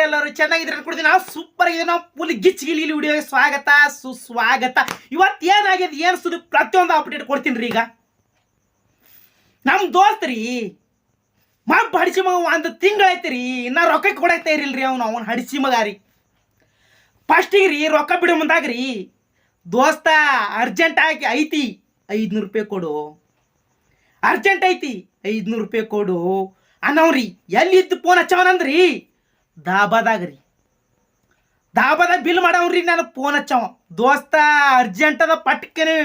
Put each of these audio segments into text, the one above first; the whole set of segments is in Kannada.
ಹೇಗಿದ್ರಿ ಎಲ್ಲರೂ ಚೆನ್ನಾಗಿದ್ರೆ ಅನ್ಕೊಡ್ತೀನಿ ನಾವು ಸೂಪರ್ ಆಗಿದೆ. ನಾವು ಫುಲ್ ಗಿಚ್ ಗಿಲಿ ವಿಡಿಯೋಗೆ ಸ್ವಾಗತ, ಸುಸ್ವಾಗತ. ಇವತ್ತು ಏನಾಗಿದೆ ಏನು ಸುದ್ದಿ ಪ್ರತಿಯೊಂದು ಅಪ್ಡೇಟ್ ಕೊಡ್ತೀನಿ ರೀ ಈಗ. ನಮ್ಮ ದೋಸ್ತ್ ರೀ ಮಗ ಹಡಿಸಿ ಮಗ ಒಂದು ತಿಂಗಳೈತಿ ರೀ. ಇನ್ನ ರೊಕ್ಕ ಕೊಡಕ್ತಾ ರೀ ಅವನು ಅವನು ಹಡಿಸಿ ಮಗ ರೀ. ಫಸ್ಟಿಗೆ ರೀ, ರೊಕ್ಕ ಬಿಡೋ ಮುಂದಾಗ ರೀ. ದೋಸ್ತ ಅರ್ಜೆಂಟ್ ಆಗಿ ಐತಿ. ಐದ್ನೂರು ರೂಪಾಯಿ ಕೊಡು. ಅರ್ಜೆಂಟ್ ಐತಿ. ಐದ್ನೂರು ರೂಪಾಯಿ ಕೊಡು. ಅನ್ನವ್ರಿ ಎಲ್ಲಿದ್ದು ಫೋನ್ ಹಚ್ಚವನಂದ್ರಿ? ದಾಬಾದಾಗ ರೀ ದಾಬಾದಾಗ ಬಿಲ್ ಮಾಡವ್ರಿ ನಾನು ಫೋನ್ ಹಚ್ಚವ. ದೋಸ್ತ ಅರ್ಜೆಂಟ್ ಅದ ಪಟ್ಕೇನು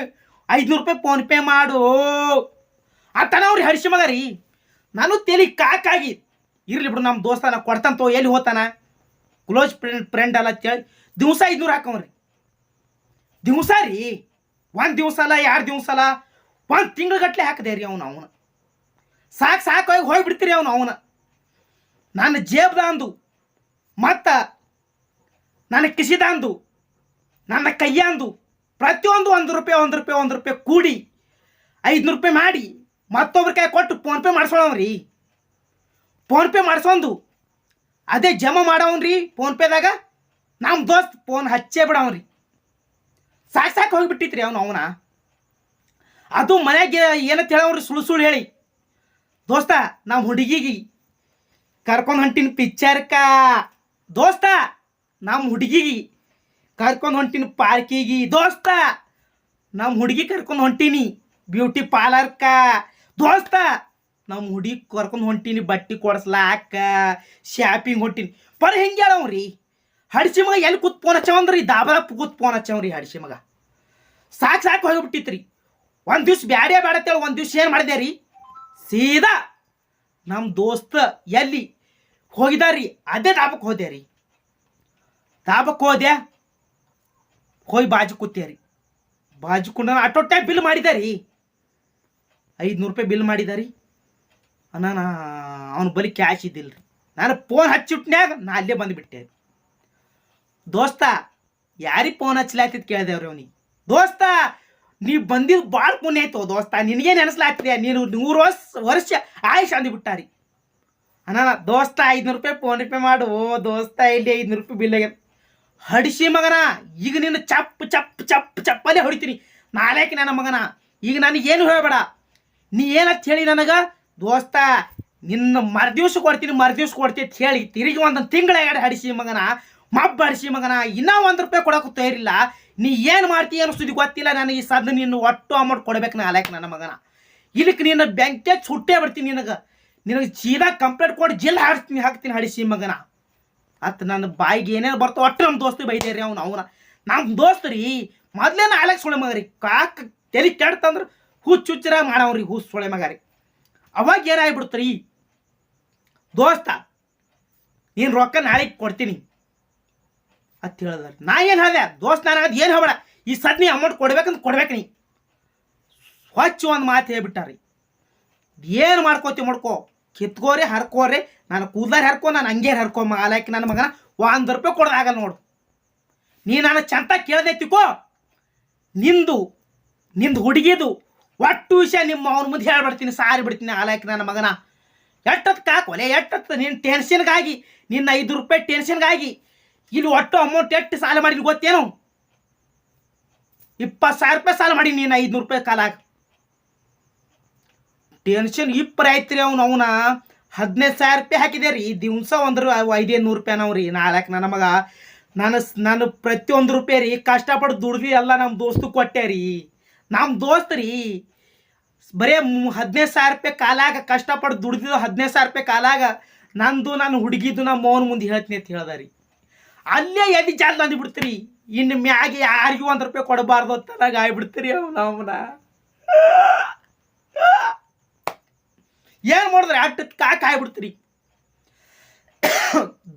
ಐದುನೂರು ರೂಪಾಯಿ ಫೋನ್ ಪೇ ಮಾಡು. ಆತನವ್ರಿ ಹಡಿಸಿ ಮಗ ರೀ ನಾನು ತೆಲಿ ಕಾಕಾಗಿ. ಇರ್ಲಿ ಬಿಡು ನಮ್ಮ ದೋಸ್ತ ನಾ ಕೊಡ್ತಾನ ತೋ ಎಲ್ಲಿ ಹೋತಾನ? ಕ್ಲೋಸ್ ಫ್ರೆಂಡ್ ಫ್ರೆಂಡ್ ಅಲ್ಲ ಅಂತೇಳಿ ದಿವಸ ಐದುನೂರು ಹಾಕವ್ರಿ. ದಿವಸ ರೀ, ಒಂದು ದಿವಸ ಅಲ್ಲ, ಎರಡು ದಿವಸ ಅಲ್ಲ, ಒಂದು ತಿಂಗಳಗಟ್ಲೆ ಹಾಕಿದೆ ರೀ ಅವನು ಅವನು. ಸಾಕು ಸಾಕು ಹೋಗಿ ಹೋಗಿಬಿಡ್ತೀರಿ ಅವನು ಅವನ. ನನ್ನ ಜೇಬ್ದಂದು. ಮತ್ತು ನನ್ನ ಕಿಸಿದಂದು, ನನ್ನ ಕೈಯಂದು ಪ್ರತಿಯೊಂದು ಒಂದು ರೂಪಾಯಿ ಒಂದು ರೂಪಾಯಿ ಒಂದು ರೂಪಾಯಿ ಕೂಡಿ ಐದುನೂರು ರೂಪಾಯಿ ಮಾಡಿ ಮತ್ತೊಬ್ರ ಕೈ ಕೊಟ್ಟು ಫೋನ್ಪೇ ಮಾಡಿಸೋಣವ್ರಿ ಫೋನ್ಪೇ ಮಾಡಿಸೋಂದು ಅದೇ ಜಮಾ ಮಾಡವನ್ರಿ ಫೋನ್ಪೇದಾಗ ನಮ್ಮ ದೋಸ್ತ್ ಫೋನ್ ಹಚ್ಚೇ ಬಿಡವನ್ರಿ. ಸಾಕು ಸಾಕು ಹೋಗಿಬಿಟ್ಟಿತ್ರಿ ಅವನು, ಅವನ. ಅದು ಮನೆಗೆ ಏನಂತ ಹೇಳವ್ರಿ ಸುಳ್ಳು ಸುಳ್ಳು ಹೇಳಿ. ದೋಸ್ತ ನಮ್ಮ ಹುಡುಗಿಗೆ ಕರ್ಕೊಂಡು ಹೊಂಟಿನ ಪಿಕ್ಚರ್ಕ ದೋಸ್ತ ನಮ್ಮ ಹುಡುಗಿಗೆ ಕರ್ಕೊಂಡು ಹೊಂಟೀನಿ ಪಾರ್ಕಿಗೆ. ದೋಸ್ತ ನಮ್ಮ ಹುಡುಗಿ ಕರ್ಕೊಂಡು ಹೊಂಟೀನಿ ಬ್ಯೂಟಿ ಪಾರ್ಲರ್ಕ. ದೋಸ್ತ ನಮ್ಮ ಹುಡುಗಿ ಕರ್ಕೊಂಡು ಹೊಂಟೀನಿ ಬಟ್ಟೆ ಕೊಡಿಸ್ಲಾಕ, ಶಾಪಿಂಗ್ ಹೊಂಟೀನಿ. ಪರ ಹೆಂಗೆ ಹೇಳವ್ರಿ. ಹಡಿಸಿ ಮಗ ಎಲ್ಲಿ ಕೂತ್ ಫೋನ್ ಹಚ್ಚವಂದ್ರಿ? ದಾಬಾದ ಕೂತ್ ಫೋನ್ ಹಚ್ಚವ್ರಿ ಹಡಿಸಿ ಮಗ ಸಾಕು ಸಾಕು ಹೋಗಿಬಿಟ್ಟಿತ್ರಿ. ಒಂದು ದಿವ್ಸ ಬ್ಯಾಡೇ ಬೇಡ ಅಂತೇಳಿ ಒಂದು ದಿವ್ಸ ಏನು ಮಾಡಿದೆ ರೀ? ಸೀದಾ ನಮ್ಮ ದೋಸ್ತ ಎಲ್ಲಿ ಹೋಗಿದಾರಿ ಅದೇ ಡಾಬಕ್ಕೆ ಹೋದೆ ರೀ ಡಾಬಕ್ಕೆ ಹೋದೆ ಹೋಗಿ ಬಾಜು ಕೂತೆ ರೀ ಬಾಜು ಕುಂಡ ಆಟೋ ಬಿಲ್ ಮಾಡಿದೆ ರೀ ಐದುನೂರು ರೂಪಾಯಿ ಬಿಲ್ ಮಾಡಿದ ರೀ ನಾನು ಅವ್ನ ಬಲಿ ಕ್ಯಾಶ್ ಇದ್ದಿಲ್ಲ ರೀ ನಾನು ಫೋನ್ ಹಚ್ಚಿಟ್ನ್ಯಾಗ ನಾ ಅಲ್ಲೇ ಬಂದುಬಿಟ್ಟೆ ದೋಸ್ತ ಯಾರಿಗೆ ಫೋನ್ ಹಚ್ಚಲಾತಿದ್ ಕೇಳಿದೆವ್ರಿ ಅವನಿಗೆ? ದೋಸ್ತ ನೀ ಬಂದಿದ್ದು ಭಾಳ ಪುಣ್ಯ ಆಯ್ತು ದೋಸ್ತ. ನಿನಗೆ ನೆನೆಸ್ಲಾಗ್ತಿದೆ ನೀನು ನೂರು ವರ್ಷ ವರ್ಷ ಆಯುಷ್ ಅಂದ್ಬಿಟ್ಟಾರಿ. ಅಣ್ಣ ದೋಸ್ತ ಐದುನೂರು ರೂಪಾಯಿ ಫೋನ್ ಪೇ ಮಾಡು. ದೋಸ್ತ, ಇಲ್ಲಿ ಐದುನೂರು ರೂಪಾಯಿ ಬಿಲ್ ಆಗ್ಯದ. ಹಡಿಸಿ ಮಗನ, ಈಗ ನೀನು ಚಪ್ ಚಪ್ ಚಪ್ ಚಪ್ಪಲ್ಲೇ ಹೊಡಿತೀನಿ. ನಾಲ್ಕು ನನ್ನ ಮಗನ. ಈಗ ನನಗೆ ಏನು ಹೇಳಬೇಡ. ನೀ ಏನಂತ ಹೇಳಿ ನನಗೆ? ದೋಸ್ತ, ನಿನ್ನ ಮರ್ದಿವ್ಸ ಕೊಡ್ತೀನಿ ಮರ್ದಿವ್ಸ ಕೊಡ್ತೀನಿ ಅಂತ ಹೇಳಿ ತಿರುಗಿ ಒಂದು ತಿಂಗಳ ಎರಡು ಹಡಿಸಿ ಮಗನ, ಮಬ್ಬ ಹಡಿಸಿ ಮಗನ, ಇನ್ನೂ ಒಂದು ರೂಪಾಯಿ ಕೊಡೋಕೆ ತಯಾರಿಲ್ಲ. ನೀ ಏನು ಮಾಡ್ತೀಯ ಅನ್ನೋ ಸುದ್ದಿ ಗೊತ್ತಿಲ್ಲ ನನಗೆ. ಈ ಸದ್ದ ನಿನ್ನ ಒಟ್ಟು ಅಮೌಂಟ್ ಕೊಡ್ಬೇಕು ನಾಲ್ಕು ನನ್ನ ಮಗನ. ಇಲ್ಲಿಕ್ಕೆ ನಿನ್ನ ಬ್ಯಾಂಕ್ಗೆ ಸುಟ್ಟೇ ಬಿಡ್ತೀನಿ ನಿನಗೆ. ನಿನಗೆ ಸೀದಾ ಕಂಪ್ಲೇಂಟ್ ಕೊಟ್ಟು ಜಿಲ್ ಹಾಕ್ತೀನಿ ಹಾಕ್ತೀನಿ ಹಡಿಸಿ ಮಗನ ಅತ್ ನನ್ನ ಬಾಯಿಗೆ ಏನೇನು ಬರ್ತೋ ಒಟ್ಟು ನಮ್ಮ ದೋಸ್ತಿ ಬೈದೇರಿ ಅವ್ನು, ಅವನ. ನಮ್ಮ ದೋಸ್ತ ರೀ, ಮೊದ್ಲೇನ ನಾಲ್ಕು ಸೊಳೆ ಮಗ ರೀ ಕಾಕ್ ತಲೆ ಕೆಡ್ತಂದ್ರೆ ಹುಚ್ಚು ಹುಚ್ಚರ ಮಾಡವ್ರಿ ಹುಚ್ಚು ಸೊಳೆ ಮಗ ರೀ ಅವಾಗ ಏನಾಗ್ಬಿಡ್ತ್ರಿ? ದೋಸ್ತ, ನೀನು ರೊಕ್ಕ ನಾಳೆಗೆ ಕೊಡ್ತೀನಿ. ಅಂತ ಹೇಳಿದ್ರಿ ನಾ ಏನು ಹೇಳಿದೆ? ದೋಸ್ತ ನಾನು ಅದು ಏನು ಹೇಳ ಈ ಸದ್ನಿ ಅಮೌಂಟ್ ಕೊಡ್ಬೇಕಂತ ಕೊಡ್ಬೇಕು ನೀ. ಸ್ವಚ್ಛ ಒಂದು ಮಾತು ಹೇಳ್ಬಿಟ್ಟಾರಿ. ಏನು ಮಾಡ್ಕೋತಿ ಮಾಡ್ಕೋ? ಕಿತ್ಕೋರಿ, ಹರ್ಕೋರಿ. ನಾನು ಕೂದಲಾರ ಹರ್ಕೊ, ನಾನು ಹಂಗೆ ಹರ್ಕೊ ಮಾಲಾಕಿ ನನ್ನ ಮಗನ. ಒಂದು ರೂಪಾಯಿ ಕೊಡೋದಾಗಲ್ಲ ನೋಡು. ನೀ ನಾನು ಚಂತ ಕೇಳ್ದೈತಿಕೋ ನಿಂದು ನಿಂದು ಹುಡುಗಿದು ಒಟ್ಟು ವಿಷಯ ನಿಮ್ಮ ಅವನ ಮುಂದೆ ಹೇಳ್ಬಿಡ್ತೀನಿ, ಸಾರಿ ಬಿಡ್ತೀನಿ ಆಲಾಕಿ ನನ್ನ ಮಗನ. ಎಟ್ಟತ್ ಕಾಕೊಲೆ ಎಟ್ಟತ್ ನಿನ್ನ ಟೆನ್ಷನ್ಗಾಗಿ ನಿನ್ನ ಐದು ರೂಪಾಯಿ ಟೆನ್ಷನ್ಗಾಗಿ ಇಲ್ಲಿ ಒಟ್ಟು ಅಮೌಂಟ್ ಎಷ್ಟು ಸಾಲ ಮಾಡಿದ್ವಿ ಗೊತ್ತೇನು? ಇಪ್ಪತ್ತು ಸಾವಿರ ರೂಪಾಯಿ ಸಾಲ ಮಾಡಿ ನೀನು ಐದುನೂರು ರೂಪಾಯಿ ಕಾಲಾಗ. ಟೆನ್ಷನ್ ಇಪ್ಪರ ರೀ ಅವ್ನು ಅವನ. ಹದಿನೈದು ಸಾವಿರ ರೂಪಾಯಿ ಹಾಕಿದೆ ರೀ ದಿವಸ ಒಂದ್ರ ಐದೇ ನೂರು ರೂಪಾಯಿ ನಾವು ರೀ ನಾಲ್ಕು ನನ್ನ ಮಗ. ನಾನು ನಾನು ಪ್ರತಿಯೊಂದು ರೂಪಾಯಿ ರೀ ಕಷ್ಟಪಟ್ಟು ದುಡ್ದು ಎಲ್ಲ ನಮ್ಮ ದೋಸ್ತು ಕೊಟ್ಟೆ ರೀ ನಮ್ಮ ದೋಸ್ತ್ ರೀ ಬರೇ ಹದಿನೈದು ಸಾವಿರ ರೂಪಾಯಿ ಕಾಲಾಗ ಕಷ್ಟಪಟ್ಟು ದುಡ್ದಿದ್ದು ಹದಿನೈದು ಸಾವಿರ ರೂಪಾಯಿ ಕಾಲಾಗ ನಂದು, ನಾನು ಹುಡುಗಿದ್ದು ನಮ್ಮ ಮೌನ ಮುಂದೆ ಹೇಳ್ತೀನಿ ಅಂತ ಹೇಳ್ದ ರೀ ಅಲ್ಲೇ ಎಲ್ಲಿ ಜಾಲ ಅಂದ್ಬಿಡ್ತೀರಿ ಇನ್ನು ಮ್ಯಾಗೆ ಯಾರಿಗೂ ಒಂದು ರೂಪಾಯಿ ಕೊಡಬಾರ್ದು ಅಂತ ನನಗೆ ಆಗ್ಬಿಡ್ತೀರಿ ಅವ್ನ ಅವನ. ಏನು ಮಾಡಿದ್ರೆ? ಅಟ್ಟು ಕಾಕ ಆಗ್ಬಿಡ್ತೀರಿ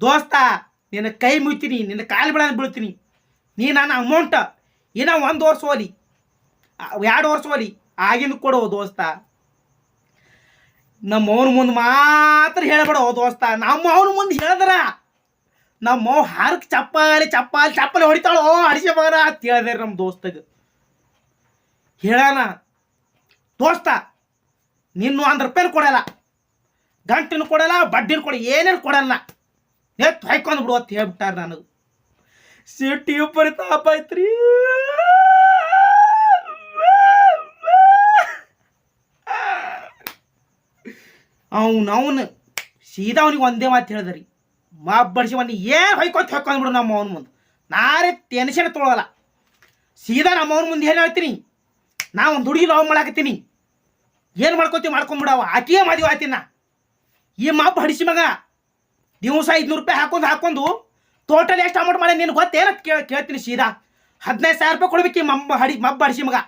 ದೋಸ್ತ, ನಿನ್ನ ಕೈ ಮುಯ್ತೀನಿ, ನಿನ್ನ ಕಾಲು ಬಿಡ ಬೀಳ್ತೀನಿ. ನೀ ನನ್ನ ಅಮೌಂಟ್ ಏನೋ ಒಂದು ವರ್ಷ ಹೋಲಿ ಎರಡು ವರ್ಷ ಹೋಲಿ ಆಗಿಂದ ಕೊಡು ದೋಸ್ತ. ನಮ್ಮ ಅವನ ಮುಂದೆ ಮಾತ್ರ ಹೇಳ್ಬೇಡ ದೋಸ್ತ. ನಮ್ಮ ಅವನ ಮುಂದೆ ಹೇಳಿದ್ರ. ನಮ್ಮ ಹಾರಕ್ಕೆ ಚಪ್ಪಾಲಿ ಚಪ್ಪಾಲಿ ಚಪ್ಪಾಲಿ ಹೊಡಿತಾಳೋ ಅಡಿಸಿ ಮಗನ ಅಂತ ಹೇಳಿದ್ರಿ ನಮ್ಮ ದೋಸ್ತಗ. ಹೇಳಣ. ದೋಸ್ತ ನಿನ್ನು ಒಂದು ರೂಪಾಯಿ ಕೊಡಲ್ಲ. ಗಂಟಿನ ಕೊಡಲ್ಲ, ಬಡ್ಡಿನ ಕೊಡ, ಏನೇನು ಕೊಡಲ್ಲ. ಎತ್ತು ಹಾಯ್ಕೊಂಡು ಬಿಡು ಅಂತ ಹೇಳ್ಬಿಟ್ಟಾರ ನನಗೆ. ಸಿಟಿ ಉಪ್ಪರಿ ತಾಪ ಐತ್ರಿ. ಅವ್ನು ಅವನು ಸೀದಾ ಅವನಿಗೆ ಒಂದೇ ಮಾತು ಹೇಳಿದ್ರಿ. ಮಾಪ್ ಬಡಿಸಿ ಅವನು ಏನು ಹೊಯ್ಕೊಂತ ಬಿಡು ನಮ್ಮ ಅವನ ಮುಂದೆ. ನಾರೇ ಟೆನ್ಷನ್ ತೊಗೊಳಲ್ಲ. ಸೀದಾ ನಮ್ಮ ಅವನ ಮುಂದೆ ಏನು ಹೇಳ್ತೀನಿ? ನಾ ಒಂದು ಹುಡುಗಿ ಲವ್ ಮಾಡಾಕತ್ತೀನಿ. ಏನು ಮಾಡ್ಕೊತೀವಿ ಮಾಡ್ಕೊಂಬಿಡವ? ಆಕಿಯೇ ಮಾದಿವ ಆತಿನ ಈ ಮಾಪ್ ಹಡಿಸಿ ಮಗ, ದಿವಸ ಐದುನೂರು ರೂಪಾಯಿ ಹಾಕೊಂಡು ಹಾಕೊಂಡು ಟೋಟಲ್ ಎಷ್ಟು ಅಮೌಂಟ್ ಮಾಡಿ ನಿನಗೆ ಗೊತ್ತೇನ? ಕೇಳ ಕೇಳ್ತೀನಿ ಸೀದಾ. ಹದಿನೈದು ಸಾವಿರ ರೂಪಾಯಿ ಕೊಡ್ಬೇಕು ಈ ಮಮ್ಮ ಹಡಿ ಮಬ್ಬ ಹಡಿಸಿ ಮಗ.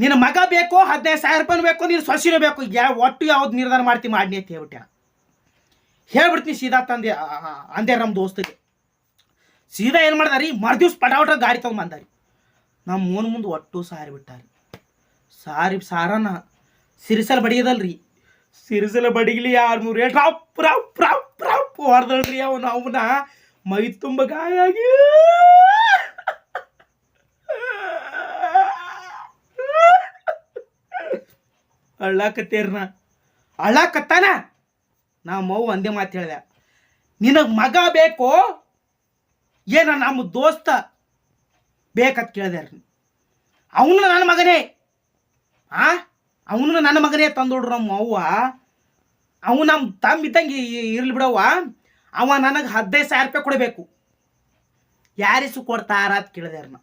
ನಿನ್ನ ಮಗ ಬೇಕು, ಹದಿನೈದು ಸಾವಿರ ರೂಪಾಯಿ ಬೇಕು, ನೀನು ಸೊಸಿನೂ ಬೇಕು. ಯಾವ ಒಟ್ಟು ಯಾವ್ದು ನಿರ್ಧಾರ ಮಾಡ್ತೀನಿ ಮಾಡಿ ಅಂತ ಹೇಳ್ಬಿಟ್ಟೆ ಹೇಳ್ಬಿಡ್ತೀನಿ ಸೀದಾ ತಂದೆ ಅಂದೇ ನಮ್ಮ ದೋಸ್ತಿಗೆ. ಸೀದಾ ಏನು ಮಾಡ್ದಾರಿ? ಮರ್ದಿವ್ಸ ಪಟಾವಟ ಗಾಡಿ ತಗೊಂಡ್ ಬಂದಾರಿ. ನಮ್ಮ ಮೂನ್ ಮುಂದೆ ಒಟ್ಟು ಸಾರಿ ಬಿಟ್ಟಾರಿ. ಸಾರಿ, ಸಾರನ ಸಿರಿಸಲ್ ಬಡಿಯದಲ್ರಿ. ಸಿರಿಸಲ ಬಡಿಗಲಿ ಯಾರು ಮೂರು ಏಟ್ ರಪ್ ರಪ್ ರಪ್ ರಪ್ ಹೊಡೆದಳ್ರಿ ಅವನು, ಅವನ. ಮೈ ತುಂಬ ಗಾಯ ಆಗಿ. ಅಳ್ಳಾಕತ್ತೇರ್ನ ಅಳ್ಳಾಕತ್ತಾನ? ನಾ ಮೌ ಒಂದೇ ಮಾತು ಹೇಳ್ದೆ. ನಿನಗೆ ಮಗ ಬೇಕು? ಏನ ನಮ್ಮ ದೋಸ್ತ ಬೇಕಂತ ಕೇಳ್ದೆ ಅವನು ನನ್ನ ಮಗನೇ. ಆ? ಅವನು ನನ್ನ ಮಗನೇ ತಂದೋಡ್ರು ನಮ್ಮ ಅವ್ವ. ಅವ ನಮ್ಮ ತಮ್ಮ ಇದ್ದಂಗೆ ಇರ್ಲಿ ಬಿಡವ್ವ ಅವ ನನಗೆ ಹದಿನೈದು ಸಾವಿರ ರೂಪಾಯಿ ಕೊಡಬೇಕು. ಯಾರಿಸು ಕೊಡ್ತಾರ ಅಂತ ಕೇಳಿದೆ ನಾ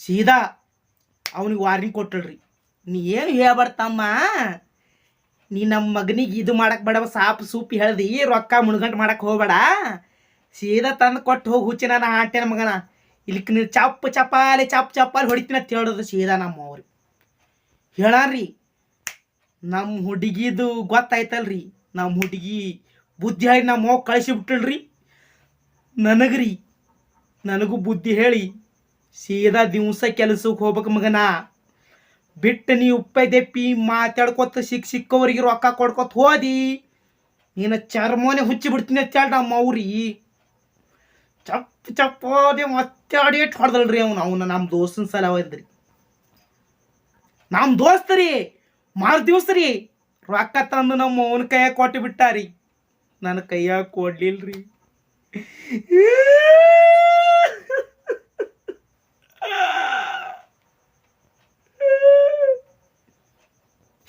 ಸೀದಾ ಅವನಿಗೆ ವಾರ್ನಿಂಗ್ ಕೊಟ್ಟಳ್ರಿ ನೀ ಏನು ಹೇಳ್ಬಾರ್ತಮ್ಮ ನೀ ನಮ್ಮ ಮಗನಿಗೆ ಇದು ಮಾಡಕ್ಕೆ ಬೇಡವ ಸಾಪ್ ಸೂಪಿ ಹೇಳ್ದಿ, ರೊಕ್ಕ ಮುಣ್ಗಂಟು ಮಾಡಕ್ಕೆ ಹೋಗ್ಬೇಡ. ಸೀದಾ ತಂದು ಕೊಟ್ಟು ಹೋಗಿ ಹುಚ್ಚಿ ನಾನು ಆಟೆನ ಮಗನ. ಇಲ್ಲಿ ನೀನು ಚಪ್ಪ ಚಪ್ಪಾಲಿ ಚಪ್ಪ ಚಪ್ಪಾಲಿ ಹೊಡಿತೀನಿ ಅಂತ ಹೇಳೋದು ಸೀದಾ ನಮ್ಮ ಅವ್ರಿ ಹೇಳಾರ್ರಿ. ನಮ್ಮ ಹುಡುಗಿದು ಗೊತ್ತಾಯ್ತಲ್ರಿ. ನಮ್ಮ ಹುಡುಗಿ ಬುದ್ಧಿ ಹೇಳಿ ನಮ್ಮ ಹೋಗಿ ಕಳಿಸಿ ಬಿಟ್ಟಳ್ರಿ ನನಗ್ರಿ, ನನಗೂ ಬುದ್ಧಿ ಹೇಳಿ ಸೀದಾ ದಿವಸ ಕೆಲಸಕ್ಕೆ ಹೋಗ್ಬೇಕು ಮಗನ. ಬಿಟ್ಟು ನೀ ಉಪ್ಪೈ ದೆಪ್ಪಿ ಮಾತಾಡ್ಕೊತ ಸಿಕ್ಕ ಸಿಕ್ಕವ್ರಿಗೆ ರೊಕ್ಕ ಕೊಡ್ಕೊತ ಹೋದಿ. ನೀನು ಚರ್ಮೋನೆ ಹುಚ್ಚಿ ಬಿಡ್ತೀನಿ ಅಂತ ಹೇಳಿ ನಮ್ಮ ಅವ್ರಿ. ಚಪ್ಪ ಚಪ್ಪೋದೆ ಮತ್ತೆ ಇಟ್ಟು ಹೊಡೆದಲ್ರಿ ಅವನು. ಅವನು ನಮ್ಮ ದೋಸ್ತನ ಸಲ ಹೋದ್ರಿ ನಮ್ಮ ದೋಸ್ತರಿ, ಮಾರು ದಿವಸ ರೀ ರೊಕ್ಕ ತಂದು ನಮ್ಮ ಅವನ ಕೈಯಾಗ ಕೊಟ್ಟು ಬಿಟ್ಟಾರಿ. ನನ್ನ ಕೈಯಾಗ ಕೊಡ್ಲಿಲ್ರಿ.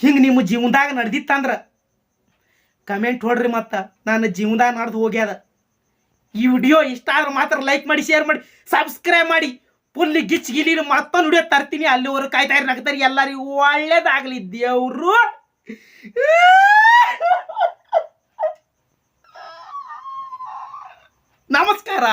ಹಿಂಗೆ ನಿಮ್ಮ ಜೀವನದಾಗ ನಡೆದಿತ್ತಂದ್ರ ಕಮೆಂಟ್ ಹೊಡ್ರಿ ಮತ್ತು. ನನ್ನ ಜೀವನದಾಗ ನಡೆದು ಹೋಗ್ಯದ. ಈ ವಿಡಿಯೋ ಇಷ್ಟ ಆದ್ರೆ ಮಾತ್ರ ಲೈಕ್ ಮಾಡಿ ಶೇರ್ ಮಾಡಿ ಸಬ್ಸ್ಕ್ರೈಬ್ ಮಾಡಿ. ಫುಲ್ ಗಿಚ್ ಗಿಲಿ ಮತ್ತೊಂದು ವಿಡಿಯೋ ತರ್ತೀನಿ. ಅಲ್ಲಿವರೆಗೂ ಕಾಯ್ತಾ ಇರಿ ನಗ್ತಾರೆ. ಎಲ್ಲರಿಗೂ ಒಳ್ಳೇದಾಗಲಿ ದೇವ್ರು. ನಮಸ್ಕಾರ.